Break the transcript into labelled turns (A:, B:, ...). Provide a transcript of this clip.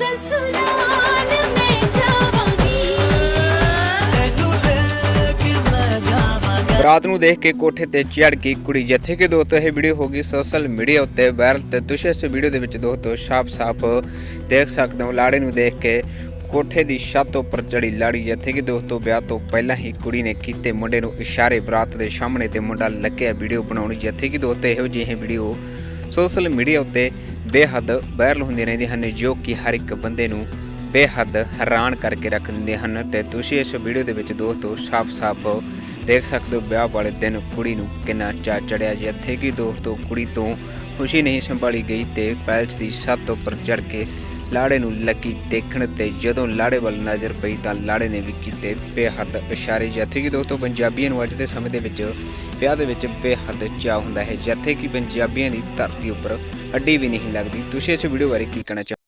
A: ससुराल में जाऊंगी
B: ਬਰਾਤ ਨੂੰ ਦੇਖ ਕੇ ਕੋਠੇ ਤੇ ਚੜ੍ਹ ਗਈ ਕੁੜੀ ਜਿੱਥੇ ਕਿ ਦੋਸਤੋ ਇਹ ਵੀਡੀਓ ਹੋ ਗਈ ਸੋਸ਼ਲ ਮੀਡੀਆ ਉੱਤੇ ਵਾਇਰਲ ਤੇ ਤੁਸੀਂ ਇਸ ਵੀਡੀਓ ਦੇ ਵਿੱਚ ਦੋਸਤੋ ਸਾਫ਼-ਸਾਫ਼ ਦੇਖ ਸਕਦੇ ਹੋ ਲਾੜੇ ਨੂੰ ਦੇਖ ਕੇ ਕੋਠੇ ਦੀ ਛੱਤ ਉੱਪਰ ਚੜੀ ਲਾੜੀ ਜਿੱਥੇ ਕਿ ਦੋਸਤੋ ਵਿਆਹ ਤੋਂ ਪਹਿਲਾਂ ਹੀ ਕੁੜੀ ਨੇ ਕੀਤੇ ਮੁੰਡੇ ਨੂੰ ਇਸ਼ਾਰੇ ਬਰਾਤ ਦੇ ਸਾਹਮਣੇ ਤੇ ਮੁੰਡਾ ਲੱਗਿਆ ਵੀਡੀਓ ਬਣਾਉਣੀ ਜਿੱਥੇ ਕਿ ਦੋਸਤੋ ਇਹੋ ਜਿਹੇ ਵੀਡੀਓ ਸੋਸ਼ਲ ਮੀਡੀਆ ਉੱਤੇ ਬੇਹੱਦ ਵਾਇਰਲ ਹੁੰਦੀਆਂ ਰਹਿੰਦੀਆਂ ਹਨ, ਜੋ ਕਿ ਹਰ ਇੱਕ ਬੰਦੇ ਨੂੰ ਬੇਹੱਦ ਹੈਰਾਨ ਕਰਕੇ ਰੱਖ ਦਿੰਦੇ ਹਨ। ਤੇ ਤੁਸੀਂ ਇਸ ਵੀਡੀਓ ਦੇ ਵਿੱਚ ਦੋਸਤੋ ਸਾਫ਼-ਸਾਫ਼ ਦੇਖ ਸਕਦੇ ਹੋ, ਵਿਆਹ ਵਾਲੇ ਦਿਨ ਕੁੜੀ ਨੂੰ ਕਿੰਨਾ ਚਾ ਚੜਿਆ ਜਿੱਥੇ ਕਿ ਦੋਸਤੋ ਕੁੜੀ ਤੋਂ ਖੁਸ਼ੀ ਨਹੀਂ ਸੰਭਾਲੀ ਗਈ ਤੇ ਪੈਲਸ ਦੀ ਛੱਤ ਉੱਪਰ ਚੜ ਕੇ ਲਾੜੇ ਨੂੰ ਲੱਗੀ ਦੇਖਣ ਤੇ ਜਦੋਂ ਲਾੜੇ ਵੱਲ ਨਜ਼ਰ ਪਈ ਤਾਂ ਲਾੜੇ ਨੇ ਵੀ ਕੀਤੇ ਬੇਹੱਦ ਇਸ਼ਾਰੇ, ਜਿੱਥੇ ਕਿ ਦੋਸਤੋ ਪੰਜਾਬੀਆਂ ਨੂੰ ਅੱਜ ਦੇ ਸਮੇਂ ਦੇ ਵਿੱਚ ਵਿਆਹ ਦੇ ਵਿੱਚ ਬੇਹੱਦ ਚਾਅ ਹੁੰਦਾ ਹੈ, ਜਿੱਥੇ ਕਿ ਪੰਜਾਬੀਆਂ ਦੀ ਧਰਤੀ ਉੱਪਰ ਅੱਡੀ ਵੀ ਨਹੀਂ ਲੱਗਦੀ। ਤੁਸੀਂ ਇਸ ਵੀਡੀਓ ਬਾਰੇ ਕੀ ਕਹਿਣਾ ਚਾਹੋਗੇ?